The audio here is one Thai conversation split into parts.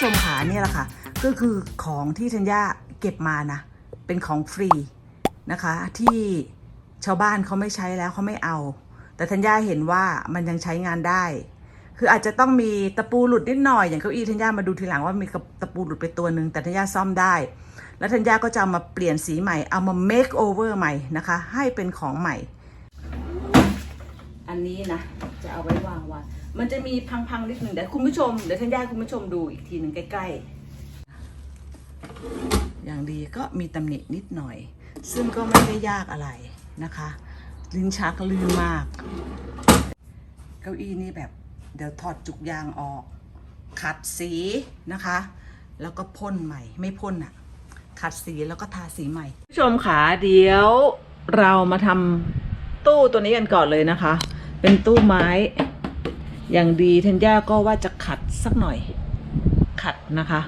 ชมขาเนี่ยแหละค่ะ ก็คือของที่ธัญญาเก็บมานะ เป็นของฟรีนะคะ ที่ชาวบ้านเขาไม่ใช้แล้วเขาไม่เอา แต่ธัญญาเห็นว่ามันยังใช้งานได้ คืออาจจะต้องมีตะปูหลุดนิดหน่อยอย่างเก้าอี้ธัญญามาดูทีหลังว่ามีตะปูหลุดไปตัวหนึ่งแต่ธัญญาซ่อมได้ แล้วธัญญาก็จะามาเปลี่ยนสีใหม่เอามา make over ใหม่นะคะ ให้เป็นของใหม่ อันนี้นะ จะเอาไว้วางไว้มันจะมีพังๆนิดหนึ่งเดี๋ยวคุณผู้ชมเดี๋ยวธัญญาให้คุณผู้ชมดูอีกทีหนึ่งใกล้ๆ อย่างดีก็มีตำหนินิดหน่อย ซึ่งก็ไม่ได้ยากอะไรนะคะ ลิ้นชักลื่นมาก เก้าอี้นี่แบบเดี๋ยวถอดจุกยางออก ขัดสีนะคะ แล้วก็พ่นใหม่ไม่พ่นอะขัดสีแล้วก็ทาสีใหม่ผู้ชมขาเดี๋ยวเรามาทำตู้ตัวนี้กันก่อนเลยนะคะ เป็นตู้ไม้ อย่างดีเทนย่าก็ว่าจะขัดสักหน่อย ขัดนะคะ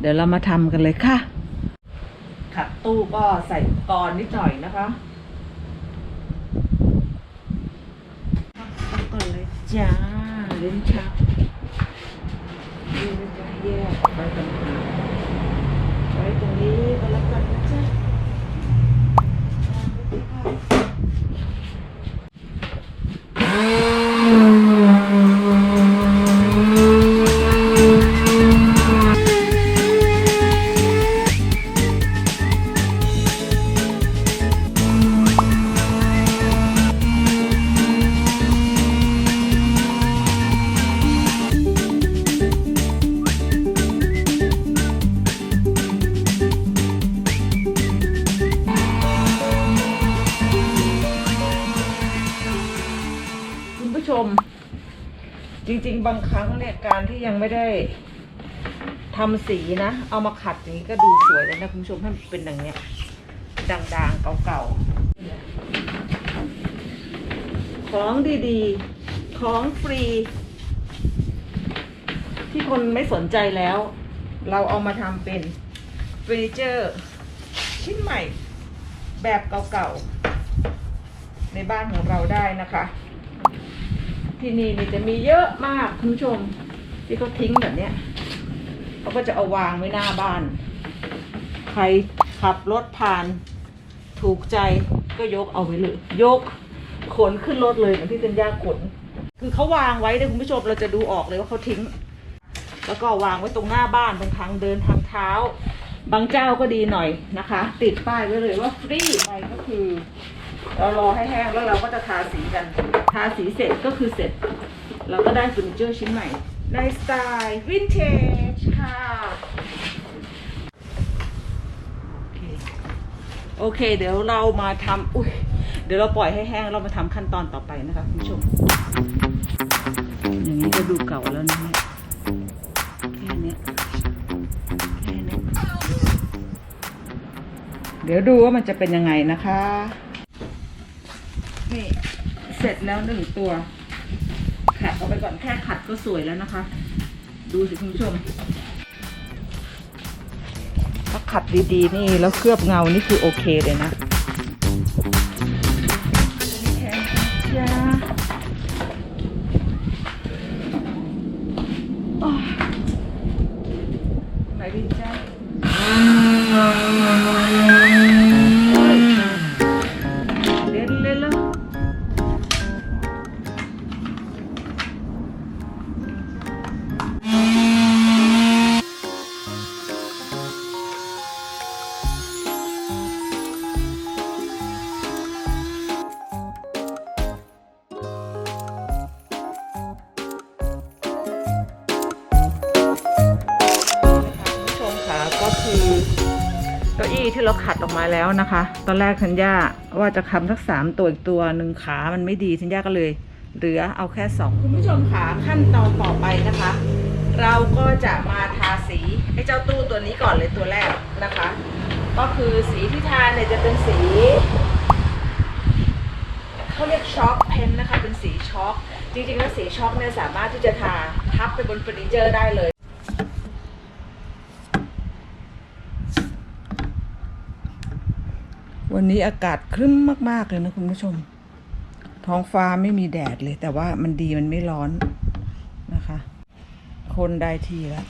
เดี๋ยวเรามาทำกันเลยค่ะ ขัดตู้ก็ใส่กรณ์นิดหน่อยนะคะเอาก่อนเลยจ้าลิ้นชักนี่นะจ๊ะแยกไว้ตรงนี้ไว้ตรงนี้างครั้งเนี่ยการที่ยังไม่ได้ทำสีนะ เอามาขัดอย่างนี้ก็ดูสวยเลยนะคุณผู้ชมให้มันเป็นอย่างเนี้ยด่างๆเก่าๆ ของดีๆ ของฟรี ที่คนไม่สนใจแล้ว เราเอามาทำเป็นเฟอร์นิเจอร์ชิ้นใหม่แบบเก่าๆ ในบ้านของเราได้นะคะ ที่นี่นี่จะมีเยอะมากคุณผู้ชม ที่เขาทิ้งแบบเนี้ยเขาก็จะเอาวางไว้หน้าบ้าน ใครขับรถผ่าน ถูกใจก็ยกเอาไว้เลย ยกขนขึ้นรถเลยเหมือนที่เจนย่าขน คือเขาวางไว้เนี่ยคุณผู้ชมเราจะดูออกเลยว่าเขาทิ้ง แล้วก็วางไว้ตรงหน้าบ้านตรงทางเดินทางเท้า บางเจ้าก็ดีหน่อยนะคะ ติดป้ายไว้เลยว่าฟรีไปก็คือ เรารอให้แห้งแล้วเราก็จะทาสีกัน ทาสีเสร็จก็คือเสร็จ เราก็ได้เฟอร์นิเจอร์ชิ้นใหม่ในสไตล์วินเทจค่ะ โอเค เดี๋ยวเรามาทำอุ้ยเดี๋ยวเราปล่อยให้แห้งเรามาทำขั้นตอนต่อไปนะคะคุณผู้ชม อย่างนี้ก็ดูเก่าแล้วนะเนี่ยแค่เนี้ยแค่นี้เดี๋ยวดูว่ามันจะเป็นยังไงนะคะ นี่ เสร็จแล้วหนึ่งตัว ขัดออกไปก่อนแค่ขัดก็สวยแล้วนะคะ ดูสิคุณผู้ชม ถ้าขัดดีๆ นี่แล้วเคลือบเงานี่คือโอเคเลยนะ ก้าอี้ที่เราขัดออกมาแล้วนะคะ ตอนแรกธัญญาว่าจะทำสักสามตัวอีกตัวหนึ่งขามันไม่ดีธัญญาก็เลยเหลือเอาแค่สองคุณผู้ชมค่ะขั้นตอนต่อไปนะคะ เราก็จะมาทาสีไอ้เจ้าตู้ตัวนี้ก่อนเลยตัวแรกนะคะ ก็คือสีที่ทาเนี่ยจะเป็นสีเขาเรียกช็อคเพนนะคะเป็นสีช็อคจริงๆแล้วสีช็อคเนี่ยสามารถที่จะทาทับไปบนเฟอร์นิเจอร์ได้เลย วันนี้อากาศครึ้มมาก ๆ เลยนะคุณผู้ชม ท้องฟ้าไม่มีแดดเลย แต่ว่ามันดีมันไม่ร้อนนะคะ คนได้ทีแล้ว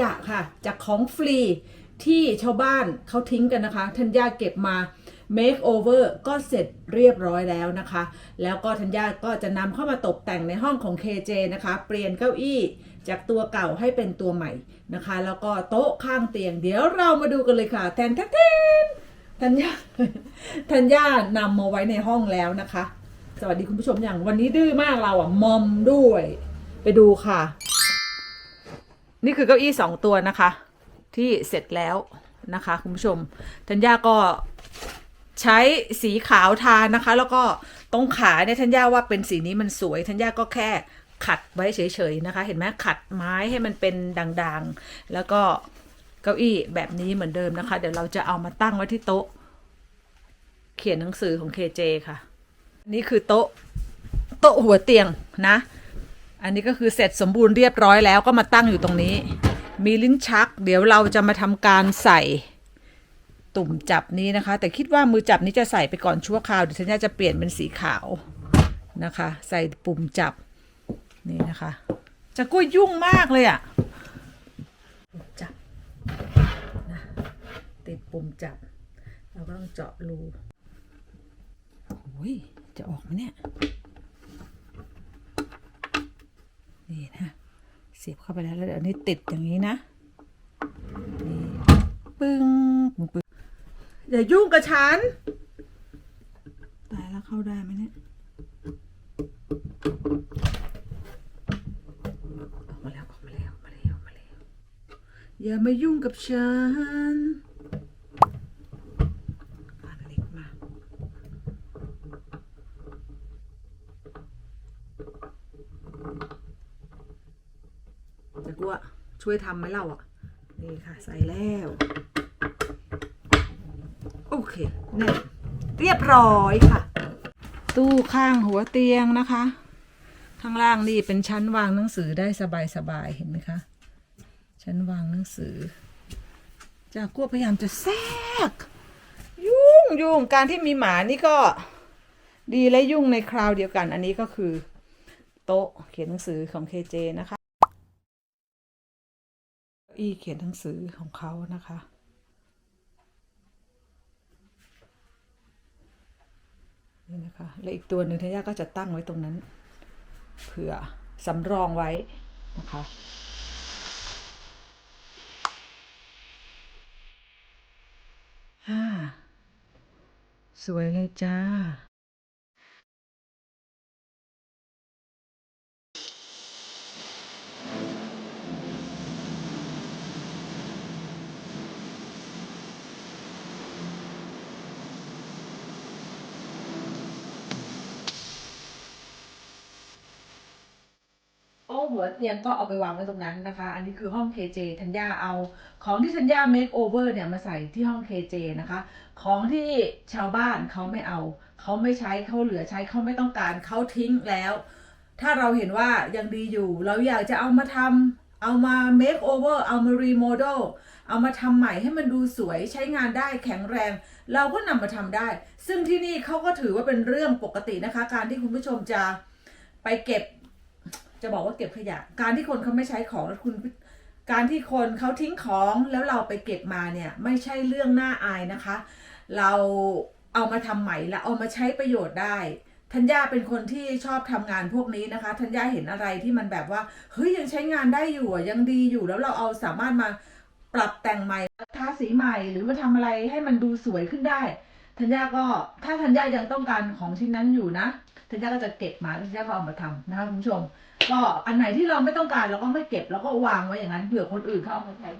ยะค่ะ จากของฟรีที่ชาวบ้านเขาทิ้งกันนะคะธัญญาเก็บมา make over ก็เสร็จเรียบร้อยแล้วนะคะ แล้วก็ธัญญาก็จะนำเข้ามาตกแต่งในห้องของ KJ นะคะ เปลี่ยนเก้าอี้จากตัวเก่าให้เป็นตัวใหม่นะคะ แล้วก็โต๊ะข้างเตียง เดี๋ยวเรามาดูกันเลยค่ะ แทนแทนแทนธัญญาธัญญานำมาไว้ในห้องแล้วนะคะ สวัสดีคุณผู้ชมอย่างวันนี้ดื้อมากเราอะมอมด้วย ไปดูค่ะ นี่คือเก้าอี้สองตัวนะคะ ที่เสร็จแล้วนะคะคุณผู้ชมธัญญาก็ใช้สีขาวทานะคะ แล้วก็ตรงขาเนี่ยธัญญาว่าเป็นสีนี้มันสวยธัญญาก็แค่ขัดไว้เฉยๆนะคะ เห็นไหมขัดไม้ให้มันเป็นด่างๆ แล้วก็เก้าอี้แบบนี้เหมือนเดิมนะคะ เดี๋ยวเราจะเอามาตั้งไว้ที่โต๊ะ เขียนหนังสือของ KJ ค่ะ นี่คือโต๊ะ โต๊ะหัวเตียงนะ อันนี้ก็คือเสร็จสมบูรณ์เรียบร้อยแล้วก็มาตั้งอยู่ตรงนี้ มีลิ้นชัก เดี๋ยวเราจะมาทำการใส่ตุ่มจับนี้นะคะ แต่คิดว่ามือจับนี้จะใส่ไปก่อนชั่วคราวเดี๋ยวฉันจะเปลี่ยนเป็นสีขาวนะคะ ใส่ปุ่มจับนี่นะคะจะกุ้ยยุ่งมากเลยอะ่ะจับนะติดปุ่มจับ เราก็ต้องเจาะรูโอ้ยจะออกไหมเนี่ย นี่นะ เสียบเข้าไปแล้วแล้วเดี๋ยวนี้ติดอย่างนี้นะนี่ปึ้งปึ้งปึ้งอย่ายุ่งกับฉัน ตายแล้วเข้าได้ไหมเนี่ยออกมาแล้วออกมาแล้วมาแล้วมาแล้วอย่ามายุ่งกับฉันอันเล็กมาก จะกลัว ช่วยทำไหมเราอะ นี่ค่ะใส่แล้ว โอเคแน่นเรียบร้อยค่ะ ตู้ข้างหัวเตียงนะคะ ข้างล่างนี่เป็นชั้นวางหนังสือได้สบายๆเห็นไหมคะ ชั้นวางหนังสือ จากกัวพยายามจะแทรก ยุ่งยุ่งการที่มีหมานี่ก็ดีและยุ่งในคราวเดียวกัน อันนี้ก็คือ โต๊ะเขียนหนังสือของ KJ นะคะ อี้เขียนหนังสือของเขานะคะ นี่นะคะ และอีกตัวหนึ่งทายาก็จะตั้งไว้ตรงนั้น เผื่อสำรองไว้นะคะฮ่าสวยเลยจ้า หัวเตียงก็เอาไปวางไว้ตรงนั้นนะคะ อันนี้คือห้อง KJ ธัญญาเอา ของที่ธัญญา make over เนี่ยมาใส่ที่ห้อง KJ นะคะ ของที่ชาวบ้านเขาไม่เอา เขาไม่ใช้เขาเหลือใช้เขาไม่ต้องการเขาทิ้งแล้ว ถ้าเราเห็นว่ายังดีอยู่ เราอยากจะเอามาทำเอามา make over เอามา remodel เอามาทำใหม่ให้มันดูสวยใช้งานได้แข็งแรง เราก็นำมาทำได้ ซึ่งที่นี่เขาก็ถือว่าเป็นเรื่องปกตินะคะ การที่คุณผู้ชมจะไปเก็บ จะบอกว่าเก็บขยะ การที่คนเขาไม่ใช้ของแล้วคุณการที่คนเขาทิ้งของแล้วเราไปเก็บมาเนี่ยไม่ใช่เรื่องน่าอายนะคะ เราเอามาทำใหม่แล้วเอามาใช้ประโยชน์ได้ธัญญาเป็นคนที่ชอบทำงานพวกนี้นะคะธัญญาเห็นอะไรที่มันแบบว่าเฮ้ยยังใช้งานได้อยู่ยังดีอยู่แล้วเราเอาสามารถมาปรับแต่งใหม่ทาสีใหม่ หรือมาทำอะไรให้มันดูสวยขึ้นได้ธัญญาก็ถ้าธัญญายังต้องการของชิ้นนั้นอยู่นะธัญญาก็จะเก็บมาธัญญาก็เอามาทำนะคะคุณผู้ชม ก็อันไหนที่เราไม่ต้องการเราก็ไม่เก็บเราก็วางไว้อย่างนั้นเผื่อคนอื่นเข้ามาใช้